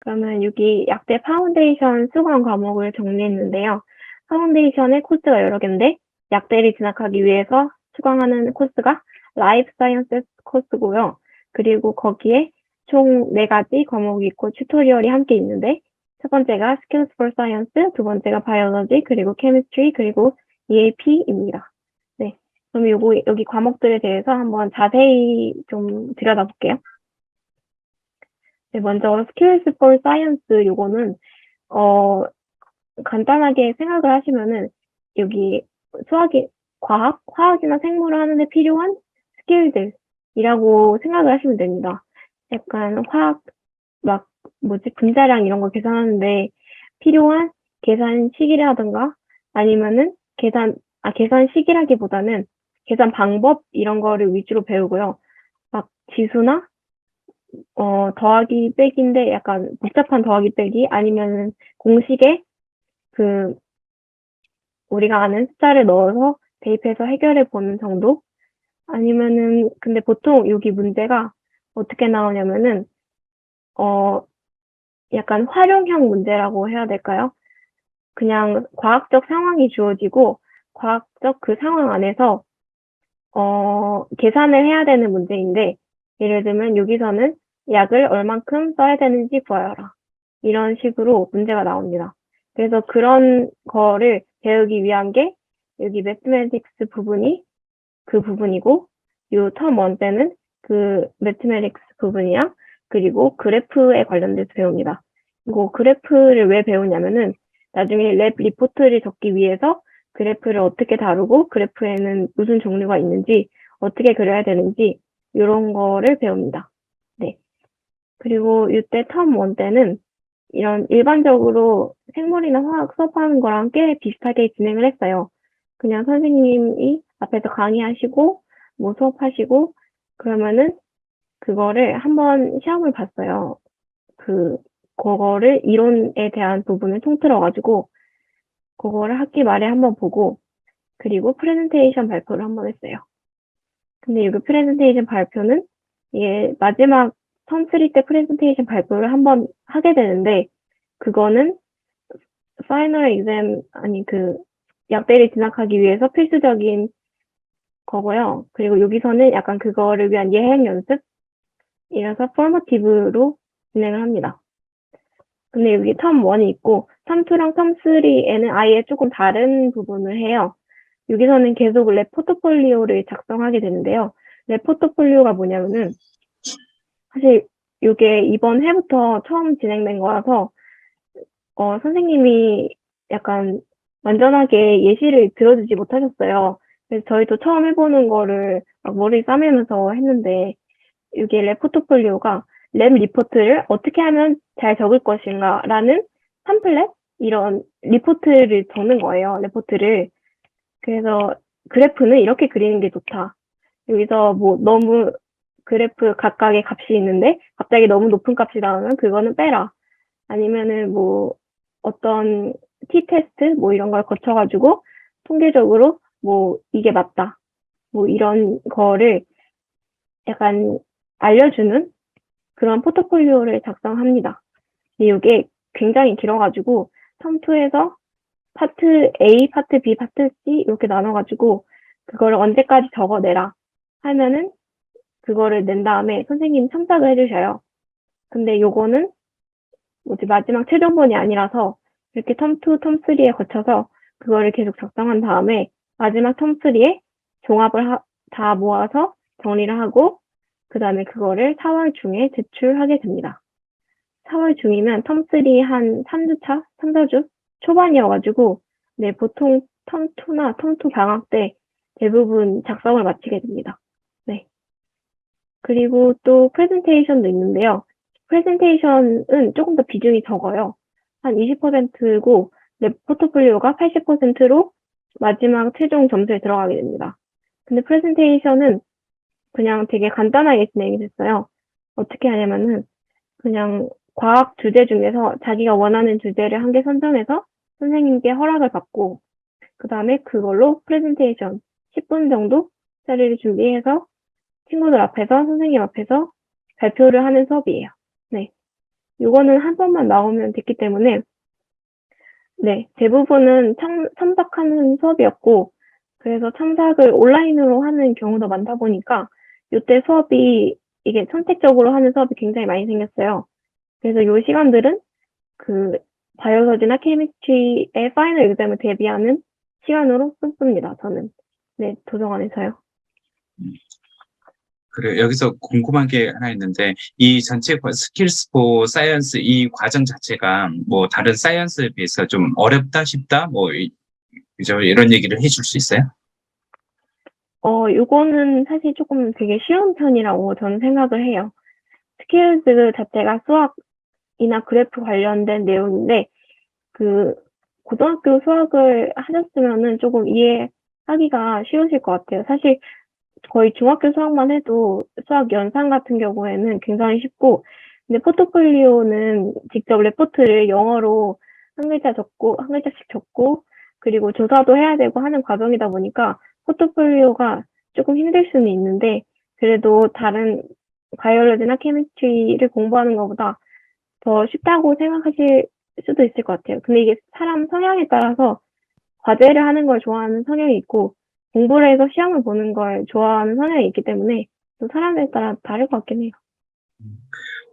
그러면 여기 약대 파운데이션 수강 과목을 정리했는데요. 파운데이션의 코스가 여러 개인데 약대를 진학하기 위해서 수강하는 코스가 라이프 사이언스 코스고요. 그리고 거기에 총 네 가지 과목이 있고 튜토리얼이 함께 있는데 첫 번째가 Skills for Science, 두 번째가 Biology, 그리고 Chemistry, 그리고 EAP입니다. 네, 그럼 요거, 여기 과목들에 대해서 한번 자세히 좀 들여다볼게요. 네, 먼저 Skills for Science 요거는 어 간단하게 생각을 하시면은 여기 수학이 과학, 화학이나 생물을 하는데 필요한 스킬들이라고 생각을 하시면 됩니다. 약간 화학 막 뭐지 분자량 이런 거 계산하는데 필요한 계산 시기라든가 아니면은 계산 아 계산 시기라기보다는 계산 방법 이런 거를 위주로 배우고요. 막 지수나 어 더하기 빼기인데 약간 복잡한 더하기 빼기 아니면은 공식에 그 우리가 아는 숫자를 넣어서 대입해서 해결해 보는 정도? 아니면은 근데 보통 여기 문제가 어떻게 나오냐면은 어 약간 활용형 문제라고 해야 될까요? 그냥 과학적 상황이 주어지고 과학적 그 상황 안에서 어 계산을 해야 되는 문제인데 예를 들면 여기서는 약을 얼만큼 써야 되는지 구하여라. 이런 식으로 문제가 나옵니다. 그래서 그런 거를 배우기 위한 게 여기 매스메틱스 부분이 그 부분이고 요텀 원 때는 그 매스메틱스 부분이랑 그리고 그래프에 관련돼서 배웁니다. 이거 그래프를 왜 배우냐면은 나중에 랩 리포트를 적기 위해서 그래프를 어떻게 다루고 그래프에는 무슨 종류가 있는지 어떻게 그려야 되는지 이런 거를 배웁니다. 네. 그리고 이때 텀 원 때는 이런 일반적으로 생물이나 화학 수업하는 거랑 꽤 비슷하게 진행을 했어요. 그냥 선생님이 앞에서 강의하시고 뭐 수업하시고 그러면은 그거를 한번 시험을 봤어요. 그 그거를 이론에 대한 부분을 통틀어 가지고 그거를 학기 말에 한번 보고 그리고 프레젠테이션 발표를 한번 했어요. 근데 여기 프레젠테이션 발표는 이게 마지막 텀3 때 프레젠테이션 발표를 한번 하게 되는데 그거는 파이널 exam 아니 그 약대를 진학하기 위해서 필수적인 거고요. 그리고 여기서는 약간 그거를 위한 예행 연습 이라서 포머티브로 진행을 합니다. 근데 여기 텀 1이 있고 텀 2랑 텀 3에는 아예 조금 다른 부분을 해요. 여기서는 계속 랩 포트폴리오를 작성하게 되는데요. 랩 포트폴리오가 뭐냐면은 사실 이게 이번 해부터 처음 진행된 거라서 어, 선생님이 약간 완전하게 예시를 들어주지 못하셨어요. 그래서 저희도 처음 해보는 거를 막 머리 싸매면서 했는데 이게 랩 포트폴리오가 랩 리포트를 어떻게 하면 잘 적을 것인가 라는 팜플렛 이런 리포트를 적는 거예요. 레포트를. 그래서 그래프는 이렇게 그리는 게 좋다. 여기서 뭐 너무 그래프 각각의 값이 있는데 갑자기 너무 높은 값이 나오면 그거는 빼라. 아니면은 뭐 어떤 t-테스트 뭐 이런 걸 거쳐가지고 통계적으로 뭐 이게 맞다. 뭐 이런 거를 약간 알려주는 그런 포트폴리오를 작성합니다. 이게 굉장히 길어가지고 텀2에서 파트 A, 파트 B, 파트 C 이렇게 나눠가지고 그거를 언제까지 적어내라 하면은 그거를 낸 다음에 선생님이 첨삭을 해주셔요. 근데 요거는 뭐지 마지막 최종본이 아니라서 이렇게 텀2, 텀3에 거쳐서 그거를 계속 작성한 다음에 마지막 텀3에 종합을 하, 다 모아서 정리를 하고 그 다음에 그거를 4월 중에 제출하게 됩니다. 4월 중이면 텀3 한 3주차, 3, 4주 초반이어가지고 네 보통 텀2나 텀2 방학 때 대부분 작성을 마치게 됩니다. 네. 그리고 또 프레젠테이션도 있는데요. 프레젠테이션은 조금 더 비중이 적어요. 한 20%고 내 포트폴리오가 80%로 마지막 최종 점수에 들어가게 됩니다. 근데 프레젠테이션은 그냥 되게 간단하게 진행이 됐어요. 어떻게 하냐면은 그냥 과학 주제 중에서 자기가 원하는 주제를 한 개 선정해서 선생님께 허락을 받고 그 다음에 그걸로 프레젠테이션 10분 정도 자리를 준비해서 친구들 앞에서 선생님 앞에서 발표를 하는 수업이에요. 네. 요거는 한 번만 나오면 됐기 때문에 네, 대부분은 참, 참석하는 수업이었고 그래서 참석을 온라인으로 하는 경우도 많다 보니까 이때 수업이 이게 선택적으로 하는 수업이 굉장히 많이 생겼어요. 그래서 요 시간들은 그 바이오로지나 케미스트리의 파이널 exam을 대비하는 시간으로 썼습니다. 저는 네 도서관에서요. 그래 여기서 궁금한 게 하나 있는데 이 전체 스킬스 포 사이언스 이 과정 자체가 뭐 다른 사이언스에 비해서 좀 어렵다 쉽다 뭐 이- 그죠 이런 얘기를 해줄 수 있어요? 어, 요거는 사실 조금 되게 쉬운 편이라고 저는 생각을 해요. 스킬즈 자체가 수학 이나 그래프 관련된 내용인데, 그, 고등학교 수학을 하셨으면은 조금 이해하기가 쉬우실 것 같아요. 사실 거의 중학교 수학만 해도 수학 연산 같은 경우에는 굉장히 쉽고, 근데 포트폴리오는 직접 레포트를 영어로 한 글자 적고, 한 글자씩 적고, 그리고 조사도 해야 되고 하는 과정이다 보니까 포트폴리오가 조금 힘들 수는 있는데 그래도 다른 바이올로지나 케미스트리를 공부하는 것보다 더 쉽다고 생각하실 수도 있을 것 같아요. 근데 이게 사람 성향에 따라서 과제를 하는 걸 좋아하는 성향이 있고 공부를 해서 시험을 보는 걸 좋아하는 성향이 있기 때문에 또 사람에 따라 다를 것 같긴 해요.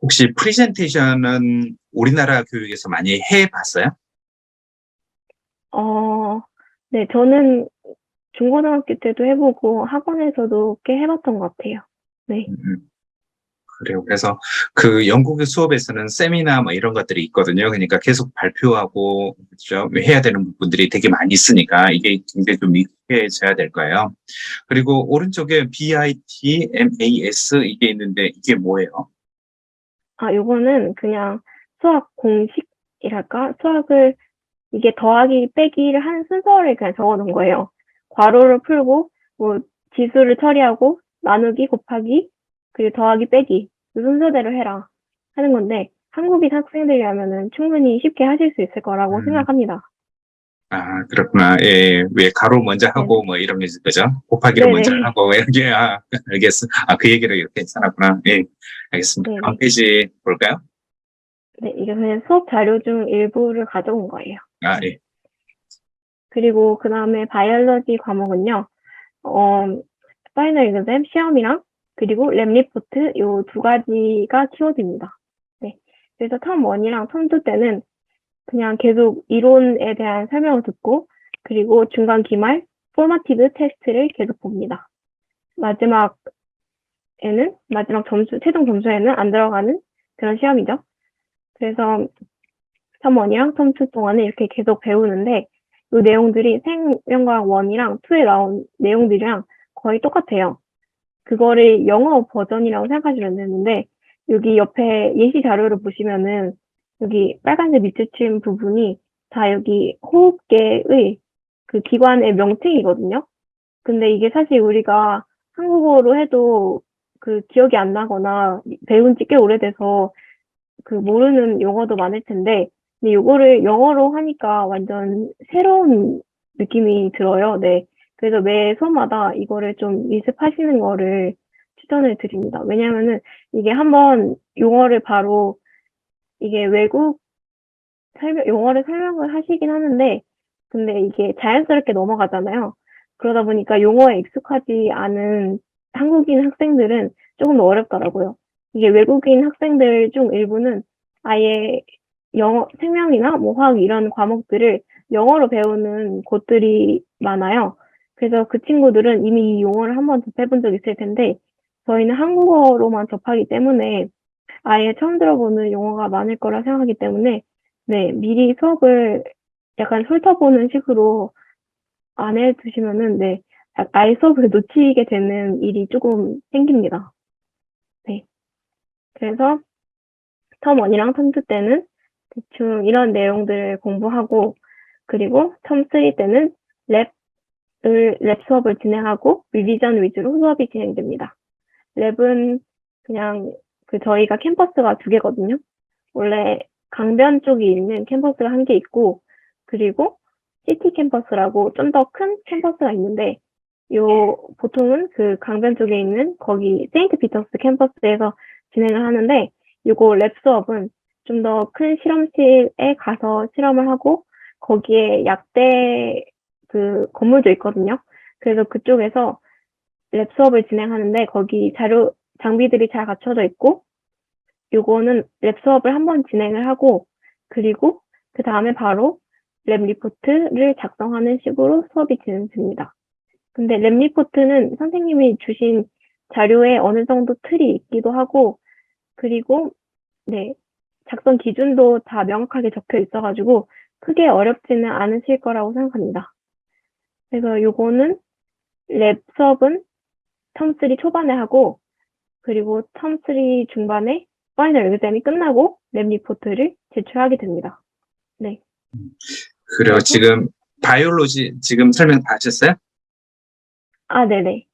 혹시 프레젠테이션은 우리나라 교육에서 많이 해봤어요? 어, 네, 저는 중고등학교 때도 해보고 학원에서도 꽤 해봤던 것 같아요. 네. 음, 그래요. 그래서 그 영국의 수업에서는 세미나 뭐 이런 것들이 있거든요. 그러니까 계속 발표하고 그렇죠. 해야 되는 부분들이 되게 많이 있으니까 이게 굉장히 좀 익숙해져야 될 거예요. 그리고 오른쪽에 BIT, MAS 이게 있는데 이게 뭐예요? 아, 요거는 그냥 수학 공식이랄까? 수학을 이게 더하기 빼기를 하는 순서를 그냥 적어 놓은 거예요. 괄호를 풀고, 뭐, 지수를 처리하고, 나누기, 곱하기, 그리고 더하기, 빼기. 그 순서대로 해라. 하는 건데, 한국인 학생들이라면은 충분히 쉽게 하실 수 있을 거라고 음. 생각합니다. 아, 그렇구나. 예, 왜 가로 먼저 하고 뭐 이런 거죠? 곱하기를 네네. 먼저 하고 이렇게, 아, 알겠어. 아, 그 얘기를 이렇게 써놨구나. 예, 알겠습니다. 네네. 다음 페이지 볼까요? 네, 이게 그냥 수업 자료 중 일부를 가져온 거예요. 아, 예. 그리고 그 다음에 바이올로지 과목은요, 어, 파이널 exam 시험이랑 그리고 랩 리포트 요 두 가지가 키워드입니다. 네. 그래서 텀 1이랑 텀 2 때는 그냥 계속 이론에 대한 설명을 듣고 그리고 중간 기말 포마티브 테스트를 계속 봅니다. 마지막에는 마지막 점수 최종 점수에는 안 들어가는 그런 시험이죠. 그래서 텀 1이랑 텀 2 동안은 이렇게 계속 배우는데 이 내용들이 생명과학 1이랑 2에 나온 내용들이랑 거의 똑같아요. 그거를 영어 버전이라고 생각하시면 되는데 여기 옆에 예시 자료를 보시면은 여기 빨간색 밑줄 부분이 다 여기 호흡계의 그 기관의 명칭이거든요. 근데 이게 사실 우리가 한국어로 해도 그 기억이 안 나거나 배운 지 꽤 오래돼서 그 모르는 용어도 많을 텐데 근데 요거를 영어로 하니까 완전 새로운 느낌이 들어요. 네. 그래서 매 수업마다 이거를 좀 연습하시는 거를 추천을 드립니다. 왜냐면은 이게 한번 용어를 바로 이게 외국 설명, 용어를 설명을 하시긴 하는데 근데 이게 자연스럽게 넘어가잖아요. 그러다 보니까 용어에 익숙하지 않은 한국인 학생들은 조금 더 어렵더라고요. 이게 외국인 학생들 중 일부는 아예 영어, 생명이나 뭐 화학 이런 과목들을 영어로 배우는 곳들이 많아요. 그래서 그 친구들은 이미 이 용어를 한 번 접해본 적 있을 텐데 저희는 한국어로만 접하기 때문에 아예 처음 들어보는 용어가 많을 거라 생각하기 때문에 네, 미리 수업을 약간 훑어보는 식으로 안 해두시면은 네, 아예 수업을 놓치게 되는 일이 조금 생깁니다. 네. 그래서 텀 1이랑 텀 2 때는 대충 이런 내용들을 공부하고 그리고 텀 3 때는 랩을 랩 수업을 진행하고 리비전 위주로 수업이 진행됩니다. 랩은 그냥 그 저희가 캠퍼스가 두 개거든요. 원래 강변 쪽에 있는 캠퍼스가 한 개 있고 그리고 시티 캠퍼스라고 좀 더 큰 캠퍼스가 있는데 요 보통은 그 강변 쪽에 있는 거기 세인트 피터스 캠퍼스에서 진행을 하는데 요거 랩 수업은 좀 더 큰 실험실에 가서 실험을 하고 거기에 약대 그 건물도 있거든요. 그래서 그쪽에서 랩 수업을 진행하는데 거기 자료 장비들이 잘 갖춰져 있고 요거는 랩 수업을 한 번 진행을 하고 그리고 그 다음에 바로 랩 리포트를 작성하는 식으로 수업이 진행됩니다. 근데 랩 리포트는 선생님이 주신 자료에 어느 정도 틀이 있기도 하고 그리고 네 작성 기준도 다 명확하게 적혀 있어가지고 크게 어렵지는 않으실 거라고 생각합니다. 그래서 요거는 랩 수업은 텀3 초반에 하고 그리고 텀3 중반에 파이널 에그잼이 끝나고 랩 리포트를 제출하게 됩니다. 네. 그래요. 그리고- 지금 바이올로지 지금 설명 다 하셨어요? 아, 네네.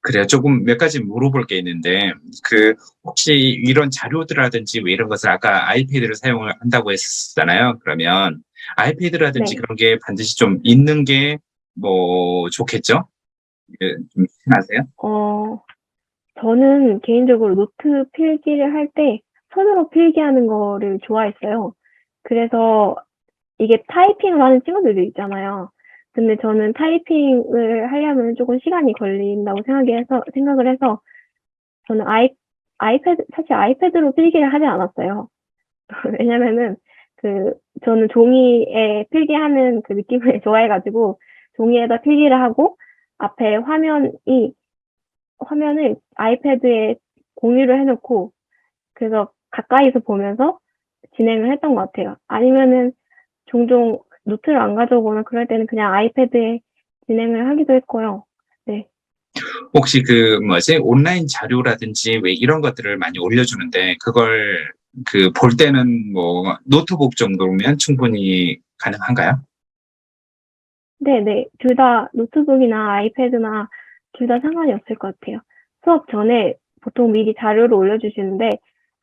그래요. 조금 몇 가지 물어볼 게 있는데, 그, 혹시 이런 자료들이라든지 왜 이런 것을 아까 아이패드를 사용을 한다고 했잖아요. 그러면 아이패드라든지 네. 그런 게 반드시 좀 있는 게 뭐 좋겠죠? 예, 좀 아세요? 어, 저는 개인적으로 노트 필기를 할 때 손으로 필기하는 거를 좋아했어요. 그래서 이게 타이핑을 하는 친구들도 있잖아요. 근데 저는 타이핑을 하려면 조금 시간이 걸린다고 생각해서, 생각을 해서 저는 아이, 아이패드, 사실 아이패드로 필기를 하지 않았어요. 왜냐면은 그, 저는 종이에 필기하는 그 느낌을 좋아해가지고 종이에다 필기를 하고 앞에 화면이 화면을 아이패드에 공유를 해놓고 그래서 가까이서 보면서 진행을 했던 것 같아요. 아니면은 종종 노트를 안 가져오거나 그럴 때는 그냥 아이패드에 진행을 하기도 했고요. 혹시 그 뭐지? 온라인 자료라든지 왜 이런 것들을 많이 올려주는데, 그걸 그 볼 때는 뭐 노트북 정도면 충분히 가능한가요? 네 네. 둘 다 노트북이나 아이패드나 둘 다 상관이 없을 것 같아요. 수업 전에 보통 미리 자료를 올려주시는데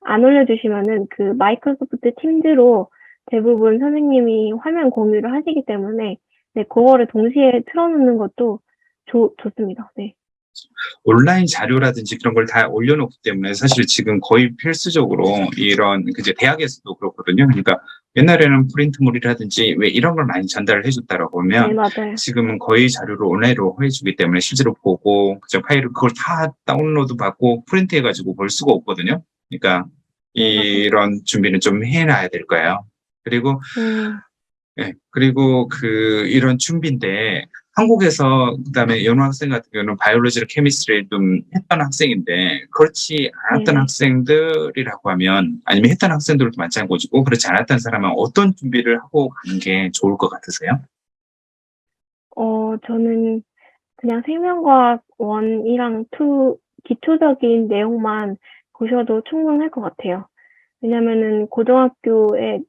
안 올려주시면은 그 마이크로소프트 팀즈로 대부분 선생님이 화면 공유를 하시기 때문에 네, 그거를 동시에 틀어놓는 것도 좋, 좋습니다. 네. 온라인 자료라든지 그런 걸 다 올려놓기 때문에 사실 지금 거의 필수적으로 이런 그제 대학에서도 그렇거든요. 그러니까 옛날에는 프린트물이라든지 왜 이런 걸 많이 전달을 해줬다라고 네, 하면 맞아요. 지금은 거의 자료를 온라인으로 해주기 때문에 실제로 보고 그저 파일을 그걸 다 다운로드 받고 프린트해가지고 볼 수가 없거든요. 그러니까 이런 준비는 좀 해놔야 될 거예요. 그리고 음, 예, 그리고 그, 이런 준비인데, 한국에서, 그 다음에 연호 학생 같은 경우는 바이올로지를 케미스트리를 좀 했던 학생인데, 그렇지 않았던 네. 학생들이라고 하면, 아니면 했던 학생들도 마찬가지고, 그렇지 않았던 사람은 어떤 준비를 하고 가는 게 좋을 것 같으세요? 어, 저는 그냥 생명과학 1이랑 2 기초적인 내용만 보셔도 충분할 것 같아요. 왜냐면은 고등학교에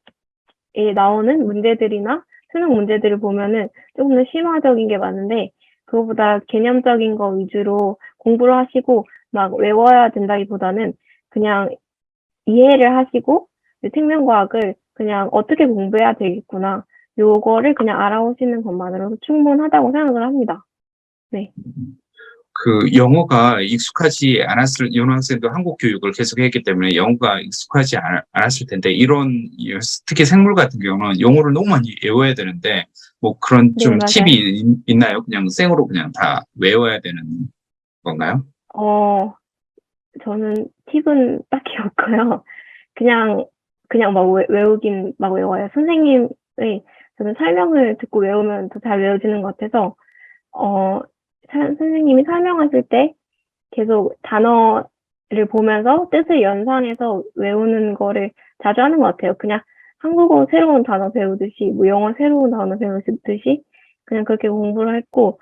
에 나오는 문제들이나 수능 문제들을 보면은 조금 더 심화적인 게 많은데 그거보다 개념적인 거 위주로 공부를 하시고 막 외워야 된다기보다는 그냥 이해를 하시고 생명과학을 그냥 어떻게 공부해야 되겠구나 요거를 그냥 알아오시는 것만으로도 충분하다고 생각을 합니다. 그 영어가 익숙하지 않았을, 연호 학생도 한국 교육을 계속 했기 때문에 영어가 익숙하지 않, 않았을 텐데, 이런, 특히 생물 같은 경우는 영어를 너무 많이 외워야 되는데, 뭐 그런 네, 좀 맞아요. 팁이 있- 있나요? 그냥 생으로 그냥 다 외워야 되는 건가요? 어, 저는 팁은 딱히 없고요. 그냥, 그냥 막 외, 외우긴 막 외워요. 선생님의, 저는 설명을 듣고 외우면 더 잘 외워지는 것 같아서, 어, 사- 선생님이 설명하실 때 계속 단어를 보면서 뜻을 연상해서 외우는 거를 자주 하는 것 같아요. 그냥 한국어 새로운 단어 배우듯이, 뭐 영어 새로운 단어 배우듯이, 그냥 그렇게 공부를 했고,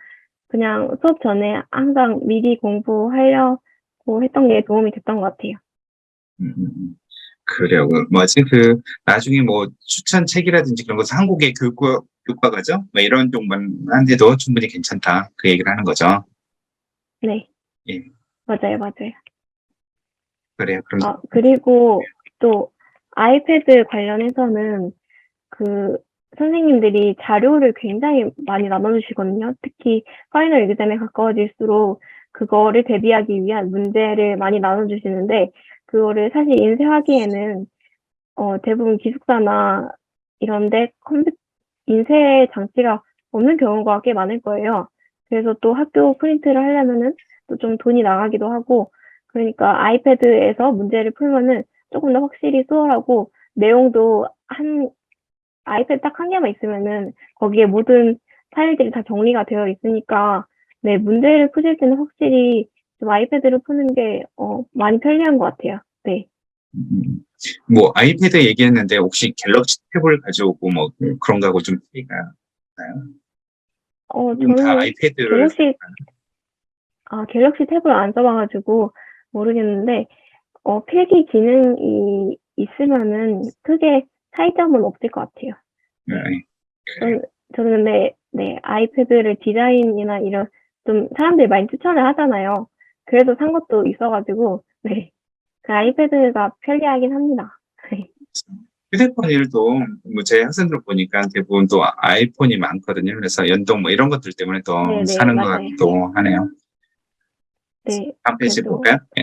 그냥 수업 전에 항상 미리 공부하려고 했던 게 도움이 됐던 것 같아요. 음, 음, 음. 그래요. 그 뭐지? 그 나중에 뭐 추천 책이라든지 그런 것을 한국의 교육과 교과가죠? 뭐 이런 쪽만 한데도 충분히 괜찮다. 그 얘기를 하는 거죠. 네. 예. 맞아요, 맞아요. 그래요. 그럼 아, 그리고 또 아이패드 관련해서는 그 선생님들이 자료를 굉장히 많이 나눠주시거든요. 특히 파이널 에그잼에 가까워질수록 그거를 대비하기 위한 문제를 많이 나눠주시는데 그거를 사실 인쇄하기에는 어, 대부분 기숙사나 이런데 컴퓨 인쇄 장치가 없는 경우가 꽤 많을 거예요. 그래서 또 학교 프린트를 하려면은 또 좀 돈이 나가기도 하고, 그러니까 아이패드에서 문제를 풀면은 조금 더 확실히 수월하고, 내용도 한, 아이패드 딱 한 개만 있으면은 거기에 모든 파일들이 다 정리가 되어 있으니까, 네, 문제를 푸실 때는 확실히 좀 아이패드로 푸는 게, 어, 많이 편리한 것 같아요. 네. 음, 뭐 아이패드 얘기했는데 혹시 갤럭시 탭을 가져오고 뭐 그런 거하고 좀 차이가 나요? 어, 지금 다 저는 아이패드를 갤럭시, 아, 갤럭시 탭을 안 써봐가지고 모르겠는데, 어, 필기 기능이 있으면은 크게 차이점은 없을 것 같아요. 네. 저는, 저는 근데, 네, 아이패드를 디자인이나 이런, 좀 사람들이 많이 추천을 하잖아요. 그래서 산 것도 있어가지고, 네. 그 아이패드가 편리하긴 합니다. 휴대폰 일도 뭐 제 학생들 보니까 대부분 또 아이폰이 많거든요. 그래서 연동 뭐 이런 것들 때문에 더 네, 네, 사는 것 맞아요. 같기도 하네요. 네. 다음 페이지 그래도- 볼까요? 예, 예.